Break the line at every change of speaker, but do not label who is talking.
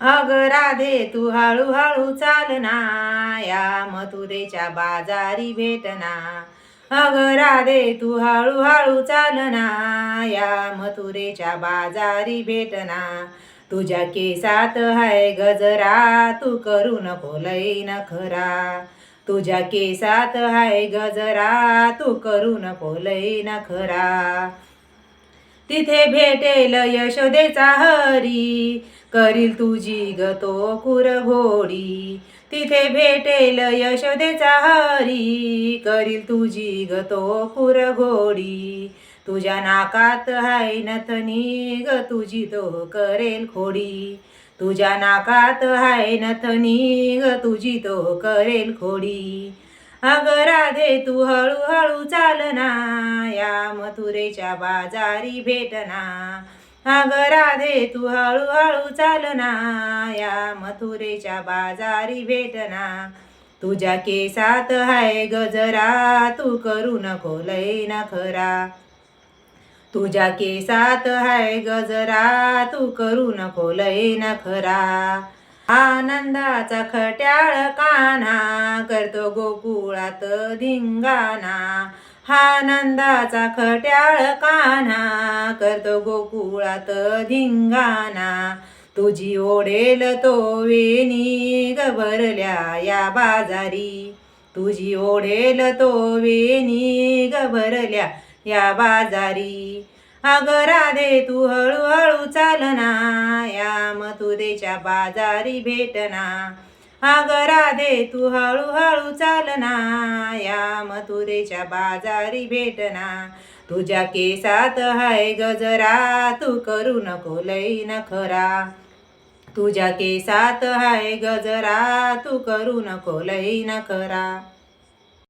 अग राधे तू हळूहळू चालना या मथुरेच्या बाजारी भेटना अग राधे तू हळूहळू चालना या मथुरेच्या बाजारी भेटना तुझ्या केसात हाय गजरा तू करू नको लई नखरा. तुझ्या केसात हाय गजरा तू करू नको लई नखरा. तिथे भेटेल यशोदेचा हरी. करील तुझी ग तो कुर घोडी. तिथे भेटेल यशोदेचा हरी. करील तुझी ग तो कुर घोडी. तुझ्या नाकात हाय नथनी ग तुझी तो करेल खोडी. तुझ्या नाकात हाय नथनी ग तुझी तो करेल खोडी. अग राधे तू हळूहळू चालना या मथुरेच्या बाजारी भेटना अग राधे तू हळूहळू चालना या मथुरेच्या बाजारी भेटना तुझ्या केसात हाय गजरा तू करू नको लय नखरा. तुझ्या केसात हाय गजरा तू करू नको लय नखरा. आनंदाचा खट्याळ काना. करतो गोकुळात धिंगाणा हा आनंदाचा खट्याळ काना करतो गोकुळात धिंगाणा. तुझी ओढेल तो वेणी गबरल्या या बाजारी. तुझी ओढेल तो वेणी गबरल्या या बाजारी. अग दे तू हळूहळू चालना या मथुरेच्या बाजारी भेटना. हा गराधे तू हळूहळू चालना या मथुरेच्या बाजारी भेटना तुझ्या केसात हाय गजरा तू करू नको लई नखरा. तुझ्या केसात हाय गजरा तू करू नको लई नखरा.